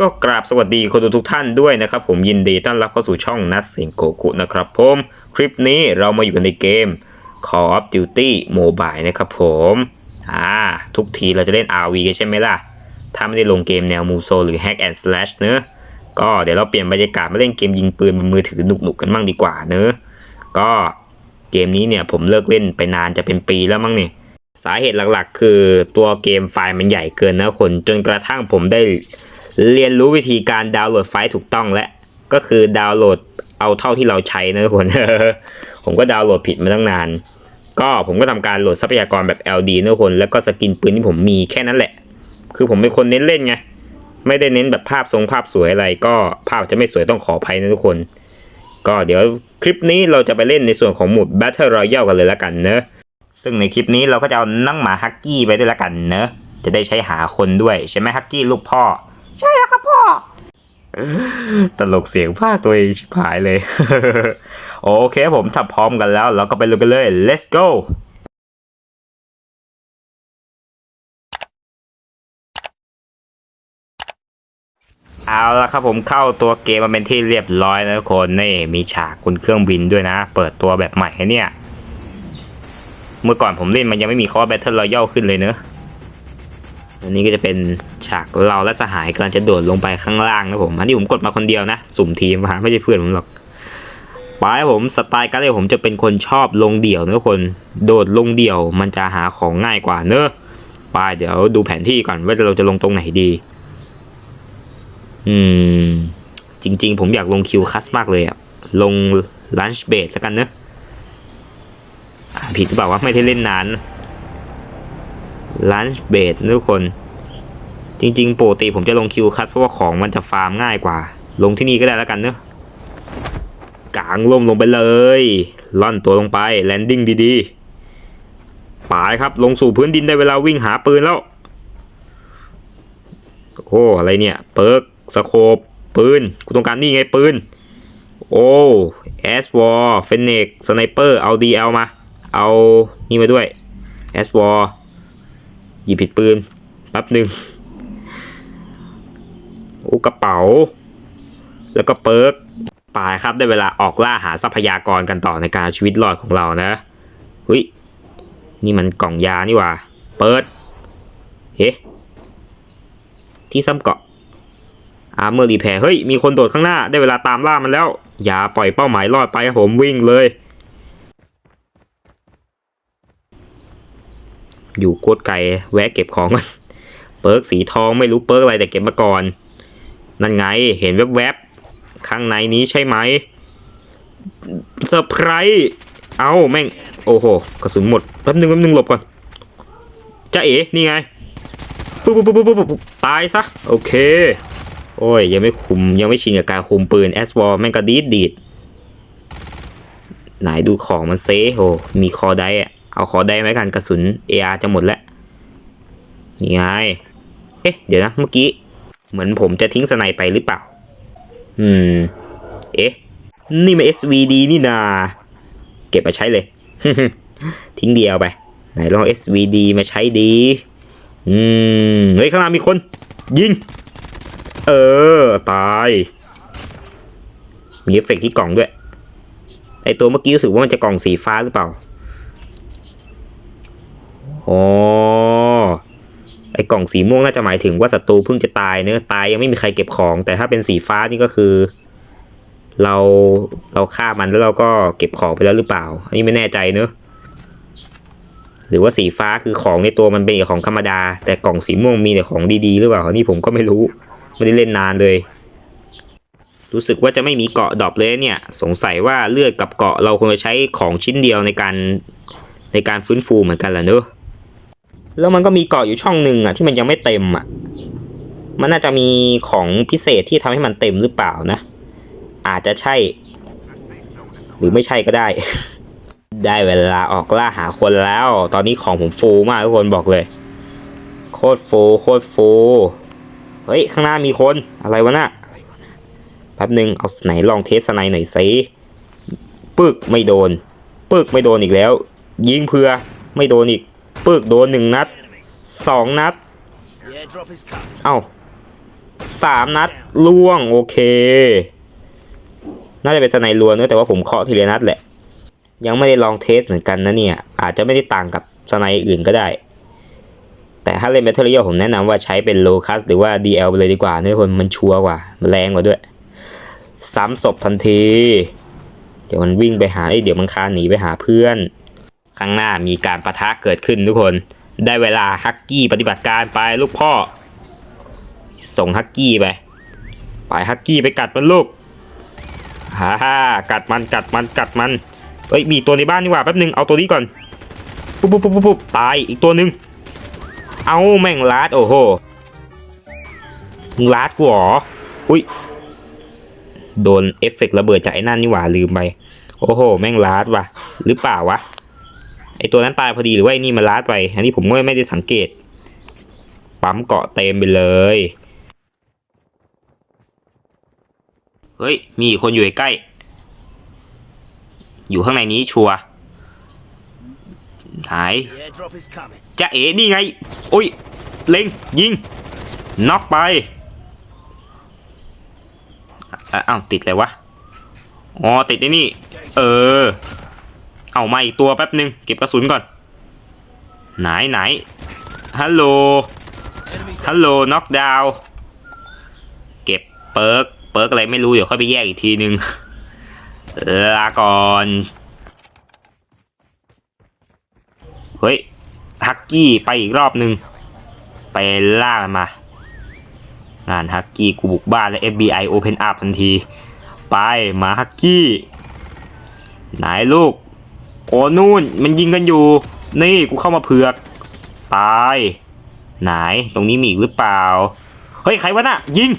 ก็กราบสวัสดีคนดูทุกท่านด้วยนะครับผมยินดีต้อนรับเข้าสู่ช่องนัทเซงโกคุนะครับผมคลิปนี้เรามาอยู่กันในเกม Call of Duty Mobile นะครับผมอ่าทุกทีเราจะเล่น RV กันใช่ไหมล่ะ ถ้าไม่ได้ลงเกมแนวมูโซหรือ Hack and Slash เนอะก็เดี๋ยวเราเปลี่ยนบรรยากาศมาเล่นเกมยิงปืนบนมือถือหนุกๆกันบ้างดีกว่าเนอะก็เกมนี้เนี่ยผมเลิกเล่นไปนานจะเป็นปีแล้วมั้งเนี่ยสาเหตุหลักๆ คือตัวเกมไฟล์มันใหญ่เกินนะคนจนกระทั่งผมได้ เรียนรู้วิธีการดาวน์โหลดไฟล์ถูกต้องและ ก็คือดาวน์โหลดเอาเท่าที่เราใช้นะทุกคน ผมก็ดาวน์โหลดผิดมาตั้งนาน ก็ผมก็ทำการโหลดทรัพยากรแบบ LD นะทุกคน แล้วก็สกินปืนที่ผมมีแค่นั้นแหละ คือผมเป็นคนเน้นเล่นไง ไม่ได้เน้นแบบภาพทรงภาพสวยอะไร ก็ภาพจะไม่สวยต้องขออภัยนะทุกคน ก็เดี๋ยวคลิปนี้เราจะไปเล่นในส่วนของหมวด Battle Royale กันเลยละกันเนอะซึ่งในคลิปนี้เราก็จะเอานั่งหมาฮักกี้ไปด้วยละกันเนอะจะได้ใช้หาคนด้วยใช่ไหมฮักกี้ลูกพ่อ ใช่แล้วครับพ่อ ตลกเสียงภาคตัวเองชิบหายเลย โอเคผมถ้าพร้อมกันแล้ว เราก็ไปลุยกันเลย let's go เอาละครับผมเข้าตัวเกมมาเป็นที่เรียบร้อยนะทุกคนนี่มีฉากคุณเครื่องบินด้วยนะ เปิดตัวแบบใหม่เนี่ย เมื่อก่อนผมเล่นมันยังไม่มีคอร์แบทเทิลรอยัลขึ้นเลยเนอะ อันนี้ก็จะเป็นฉากเราและสหายกำลังจะโดดลงไปข้างล่างนะผม อันนี้ผมกดมาคนเดียวนะ สุ่มทีมมาไม่ใช่เพื่อนผมหรอกปายผมสไตล์การเล่นผมจะเป็นคนชอบลงเดี่ยวนะทุกคน โดดลงเดี่ยวมันจะหาของง่ายกว่าเนอะปายเดี๋ยวดูแผนที่ก่อนว่าเราจะลงตรงไหนดี อืม จริง ๆ ผมอยากลงคิวคัสมากเลยอะลงลันช์เบดแล้วกันเนอะผิดหรือเปล่าวะไม่ได้เล่นนาน ลันช์เบดทุกคน จริงๆปกติผมจะลงคิวคัดเพราะว่าของมันจะฟาร์มง่ายกว่า ลงที่นี่ก็ได้แล้วกันเนอะกางล่มลงไปเลย ล่อนตัวลงไปแลนดิ้งดีๆปายครับลงสู่พื้นดินได้เวลาวิ่งหาปืนแล้ว โอ้อะไรเนี่ย เปิร์กสโคปปืนกูต้องการนี่ไงปืน โอ้แอสวอร์เฟนเนกสไนเปอร์เอา DL มา เอานี่มาด้วยแอสวอร์ ยิบผิดปืนแป๊บหนึ่งอ้กระเป๋า แล้วก็เปิร์กปายครับได้เวลาออกล่าหาทรัพยากรกันต่อในการชีวิตรอดของเรานะเฮ้ยนี่มันกล่องยานี่ว่า เปิดเฮ้ที่ซ้ำเกาะอาร์เมอร์รีแพร์เฮ้ย มีคนโดดข้างหน้าได้เวลาตามล่ามันแล้ว อย่าปล่อยเป้าหมายรอดไปครับผมวิ่งเลย อยู่โคตรไกลแวะเก็บของก่อนเปิร์กสีทองไม่รู้เปิร์กอะไรแต่เก็บมาก่อน นั่นไงเห็นแวบๆ ข้างในนี้ใช่ไหมเซอร์ไพรส์เอาแม่ง โอ้โห กระสุนหมดแป๊บนึงแป๊บนึงหลบก่อนจ้าเอ๋นี่ไงปุ๊บปุ๊บปุ๊บปุ๊บปุ๊บตายซะ โอเค โอ้ย ยังไม่คุมยังไม่ชินกับการคุมปืนแอสวอลแม่งกระดีดดีดไหนดูของมันเซ่โหมีคอได้อะ เอาคอได้ไหมกันกระสุน AR จะหมดแล้วนี่ไง เอ๊ะ เดี๋ยวนะเมื่อกี้ เหมือนผมจะทิ้งสไนไปหรือเปล่า อืม เอ๊ะ นี่มัน SVD นี่นา เก็บมาใช้เลย ทิ้งเดียวไป ไหนลอง SVD มาใช้ดี อืม เฮ้ย ข้างหน้ามีคน ยิง เออ ตาย มีเอฟเฟกต์ที่กล่องด้วย ไอตัวเมื่อกี้รู้สึกว่ามันจะกล่องสีฟ้าหรือเปล่า อ๋อไอกล่องสีม่วงน่าจะหมายถึงว่าศัตรูเพิ่งจะตายเนื้อะตายยังไม่มีใครเก็บของ แต่ถ้าเป็นสีฟ้านี่ก็คือ เราเราฆ่ามันแล้วเราก็เก็บของไปแล้วหรือเปล่า อันนี้ไม่แน่ใจเนอะหรือว่าสีฟ้าคือของในตัวมันเป็นของธรรมดา แต่กล่องสีม่วงมีแต่ของดีๆหรือเปล่านี่ผมก็ไม่รู้ไม่ได้เล่นนานเลย รู้สึกว่าจะไม่มีเกาะดอปเลยเนี่ย สงสัยว่าเลือดกับเกาะเราควรจะใช้ของชิ้นเดียวในการในการฟื้นฟูเหมือนกันแหละเนอะ แล้วมันก็มีเกาะอยู่ช่องหนึ่งอะที่มันยังไม่เต็มอะ มันน่าจะมีของพิเศษที่ทำให้มันเต็มหรือเปล่านะ อาจจะใช่ หรือไม่ใช่ก็ได้ ได้เวลาออกล่าหาคนแล้ว ตอนนี้ของผมฟูมากทุกคนบอกเลย โคตรฟูโคตรฟูเฮ้ย ข้างหน้ามีคนอะไรวะน่ะแป๊บหนึ่งเอาไหนลองเทสไนหน่อยสิปึกไม่โดน ปึกไม่โดนอีกแล้ว ยิงเพื่อไม่โดนอีกปึ กโดนหนึ่งนัดสองนัด เอ้าสามนัดล่วงโอเค น่าจะเป็นสไนด์ล้วนเนอะแต่ว่าผมเคาะทีละนัดแหละ ยังไม่ได้ลองเทสเหมือนกันนะเนี่ย อาจจะไม่ได้ต่างกับสไนด์อื่นก็ได้ แต่ถ้าเล่น Battle Royale ผมแนะนำว่าใช้เป็นโลคัสหรือว่า DL ไปเลยดีกว่าเนื้อคนมันชัวร์กว่าแรงกว่าด้วย ซ้ำศพทันที เดี๋ยวมันวิ่งไปหาเอ้ยเดี๋ยวมันคานหนีไปหาเพื่อน ข้างหน้ามีการประทะเกิดขึ้นทุกคน ได้เวลาฮักกี้ปฏิบัติการไปลูกพ่อ ส่งฮักกี้ไป ไปฮักกี้ไปกัดมันลูกฮ่าฮ่ากัดมันกัดมันกัดมันเอ้ยมีตัวในบ้านนี่หว่าแป๊บนึงเอาตัวนี้ก่อนปุ๊บปุ๊บปุ๊บปุ๊บตายอีกตัวหนึ่งเอาแม่งลาดโอ้โหมึงลาดกูเหรออุ้ยโดนเอฟเฟกระเบิดจากไอ้นั่นนี่หว่าลืมไปโอ้โห แม่งลาดว่ะ หรือเปล่าวะ ไอตัวนั้นตายพอดีหรือว่าไอ้นี่มันลาดไป อันนี้ผมไม่ไม่ได้สังเกต ปั๊มเกาะเต็มไปเลย เฮ้ย มีคนอยู่ใกล้ อยู่ข้างในนี้ชัวร์หายจะเอ๋นี่ไง โอ้ย เล็ง ยิง น็อกไปอ้าวติดเลยวะ อ๋อ ติดไอ้นี่ เออ เอามาอีกตัวแป๊บหนึ่งเก็บกระสุนก่อน ไหนไหนฮัลโหลฮัลโหลน็อกดาวเก็บเปิร์กเปิร์กอะไรไม่รู้เดี๋ยวค่อยไปแยกอีกทีนึงลาก่อนเฮ้ยฮักกี้ไปอีกรอบนึง ไปล่ามันมา งานฮักกี้กูบุกบ้านและ FBI Open Up ทันที ไปหมาฮักกี้ ไหนลูก โอ้นู่นมันยิงกันอยู่ นี่กูเข้ามาเผือก ตาย ไหนตรงนี้มีอีกหรือเปล่า เฮ้ยใครวะน่ะ ยิง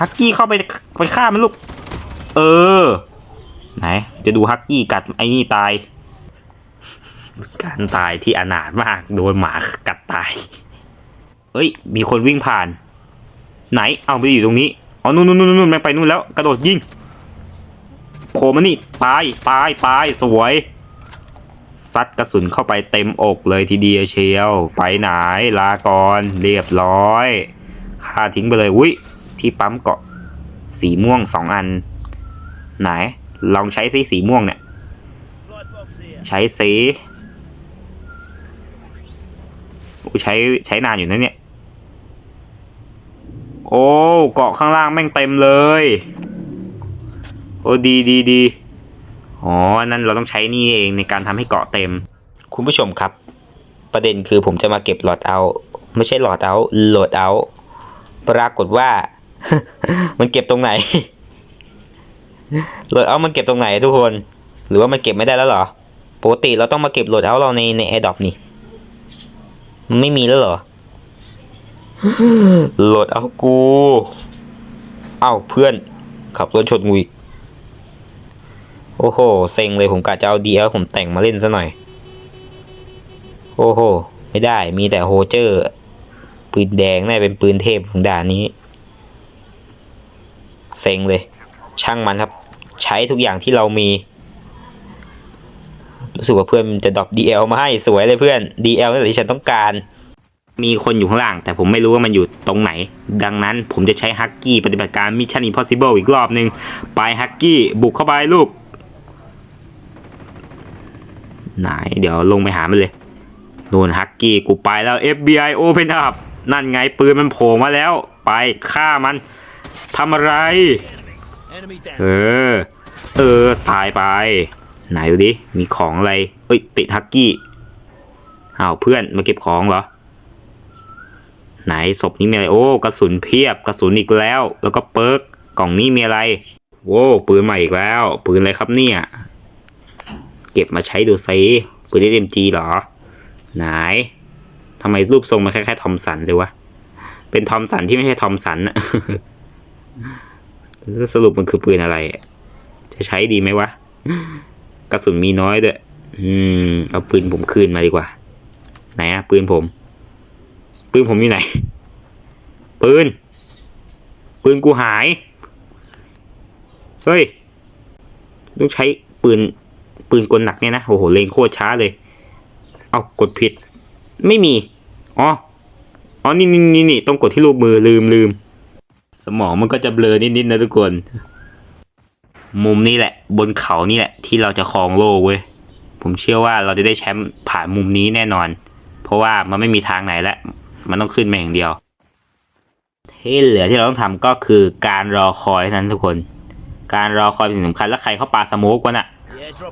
ฮักกี้เข้าไปไปฆ่ามันลูก เออ ไหน จะดูฮักกี้กัดไอ้นี่ตาย การตายที่อนาถมากโดนหมากัดตาย เฮ้ย มีคนวิ่งผ่าน ไหน เอาไปอยู่ตรงนี้ อ๋อ นู่นนู่นนู่นนู่นแม่งไปนู่นแล้ว กระโดดยิง ผล่มานี่ตายตายตายสวยซัดกระสุนเข้าไปเต็มอกเลยทีเดียวเชียว ไปไหนลาก่อนเรียบร้อยฆ่าทิ้งไปเลยอุ้ยที่ปั๊มเกาะสีม่วงสองอัน ไหน ลองใช้สีสีม่วงเนี่ย ใช้สีอู้ใช้ใช้นานอยู่นะเนี่ย โอ้ เกาะข้างล่างแม่งเต็มเลย โอ้ดีดีดีอ๋อนั่นเราต้องใช้นี่เองในการทำให้เกาะเต็ม คุณผู้ชมครับ ประเด็นคือผมจะมาเก็บหลอดเอา ไม่ใช่หลอดเอาโหลดเอา ปรากฏว่า มันเก็บตรงไหนโหลดเอามันเก็บตรงไหนทุกคน หรือว่ามันเก็บไม่ได้แล้วหรอปกติเราต้องมาเก็บโหลดเอาเราในใน AirDrop นี่ไม่มีแล้วเหรอโหลดเอากู เอ้าเพื่อนขับรถชนงูอีก โอ้โห เซ็งเลยผมกะจะเอาดีเอผมแต่งมาเล่นซะหน่อย โอ้โห ไม่ได้มีแต่โฮเจอร์ ปืนแดงน่าเป็นปืนเทพของด่านนี้ เซ็งเลย ช่างมันครับ ใช้ทุกอย่างที่เรามี รู้สึกว่าเพื่อนจะดรอป DL มาให้สวยเลยเพื่อน DL นั่นแหละที่ฉันต้องการ มีคนอยู่ข้างล่าง แต่ผมไม่รู้ว่ามันอยู่ตรงไหน ดังนั้นผมจะใช้ฮักกี้ปฏิบัติการ Mission Impossible อีกรอบหนึ่งไปฮักกี้บุกเข้าไปลูก ไหนเดี๋ยวลงไปหามันเลยโดนฮักกี้กูไปแล้ว FBI Open Up นั่นไงปืนมันโผล่มาแล้ว ไปฆ่ามันทำอะไร เออ เออ ตายไป ไหนดูดิ มีของอะไร เอ้ย ติดฮักกี้อ้าวเพื่อนมาเก็บของเหรอ ไหนศพนี้มีอะไร โอ้ กระสุนเพียบ กระสุนอีกแล้ว แล้วก็เปิร์กกล่องนี้มีอะไร โว้ปืนใหม่อีกแล้ว ปืนอะไรครับเนี่ย ก็บมาใช้ดูซิปืน SMG เหรอ ไหนทำไมรูปทรงมันคล้ายๆทอมสันเลยวะ เป็นทอมสันที่ไม่ใช่ทอมสันอะสรุปมันคือปืนอะไร จะใช้ดีไหมวะ กระสุนมีน้อยด้วย อืม เอาปืนผมคืนมาดีกว่า ไหนอะปืนผม ปืนผมอยู่ไหน ปืน ปืนกูหาย เฮ้ย ต้องใช้ปืน ปืนกลหนักเนี่ยนะ โอ้โหเลงโคตรช้าเลย เอากดผิด ไม่มี อ๋อ อ๋อ นี่นี่นี่นี่ต้องกดที่รูปมือลืมลืม สมองมันก็จะเบลอนิดๆนะทุกคน มุมนี้แหละ บนเขานี่แหละ ที่เราจะครองโลกเว้ย ผมเชื่อว่าเราจะได้แชมป์ผ่านมุมนี้แน่นอน เพราะว่ามันไม่มีทางไหนแล้ว มันต้องขึ้นมาอย่างเดียวที่เหลือที่เราต้องทำก็คือการรอคอยนั้นทุกคน การรอคอยเป็นสิ่งสำคัญแล้วใครเข้าปาสโมกวะน่ะ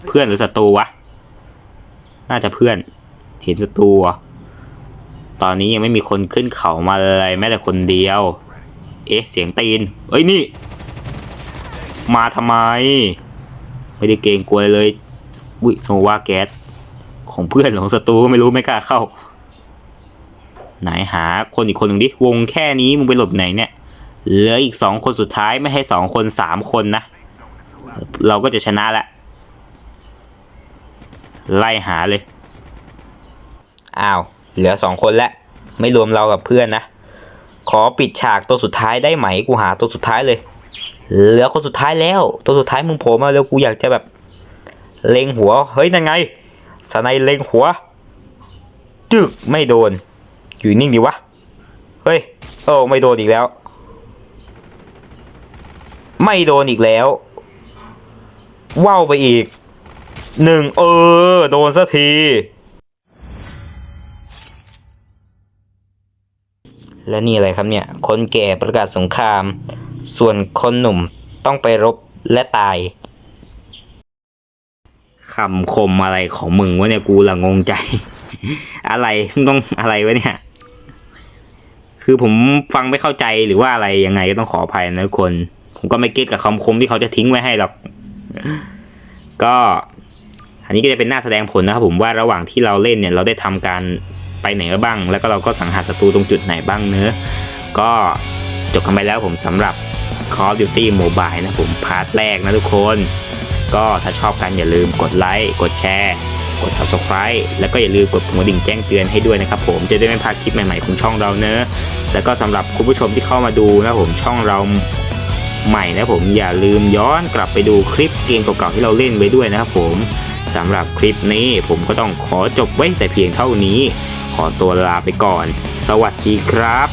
เพื่อนหรือศัตรูวะ น่าจะเพื่อน เห็นศัตรูตอนนี้ยังไม่มีคนขึ้นเขามาเลยแม้แต่คนเดียว เอ๊ะ เสียงตีน เอ้ยนี่ มาทำไม ไม่ได้เกรงกลัวเลย อุ้ยโนวาแก๊สของเพื่อนหรือของศัตรูก็ไม่รู้ไม่กล้าเข้า ไหนหาคนอีกคนหนึ่งดิ วงแค่นี้มึงไปหลบไหนเนี่ย เหลืออีกสองคนสุดท้ายไม่ให้สองคนสามคนนะ เราก็จะชนะละ ไล่หาเลย อ้าว เหลือสองคนแล้ว ไม่รวมเรากับเพื่อนนะ ขอปิดฉากตัวสุดท้ายได้ไหม กูหาตัวสุดท้ายเลย เหลือคนสุดท้ายแล้ว ตัวสุดท้ายมึงโผล่มาแล้วกูอยากจะแบบ เล็งหัว เฮ้ย นั่นไง สไนเล็งหัว จึกไม่โดน อยู่นิ่งดีวะ เฮ้ย โอ้ไม่โดนอีกแล้ว ไม่โดนอีกแล้วว่าวไปอีก หนึ่งเออ โดนสักที และนี่อะไรครับเนี่ย คนแก่ประกาศสงคราม ส่วนคนหนุ่มต้องไปรบและตายคำคมอะไรของมึงวะเนี่ยกูละงงใจ อะไรต้องอะไรวะเนี่ย คือผมฟังไม่เข้าใจหรือว่าอะไรยังไงก็ต้องขออภัยนะทุกคน ผมก็ไม่เก็ตกับคำคมที่เขาจะทิ้งไว้ให้หรอก ก็ อันนี้ก็จะเป็นหน้าแสดงผลนะครับผมว่าระหว่างที่เราเล่นเนี่ยเราได้ทำการไปไหนบ้าง แล้วก็เราก็สังหารศัตรูตรงจุดไหนบ้างเนื้อก็จบกันไปแล้วผมสำหรับ Call of Duty Mobile นะผมพาร์ทแรกนะทุกคน ก็ถ้าชอบกันอย่าลืมกดไลค์กดแชร์กด Subscribe แล้วก็อย่าลืมกดปุ่มกระดิ่งแจ้งเตือนให้ด้วยนะครับผมจะได้ไม่พลาดคลิปใหม่ๆของช่องเราเนอะแล้วก็สำหรับคุณผู้ชมที่เข้ามาดูนะผมช่องเราใหม่นะผมอย่าลืมย้อนกลับไปดูคลิปเกมเก่าๆที่เราเล่นไว้ด้วยนะครับผม สำหรับคลิปนี้ผมก็ต้องขอจบไว้แต่เพียงเท่านี้ ขอตัวลาไปก่อน สวัสดีครับ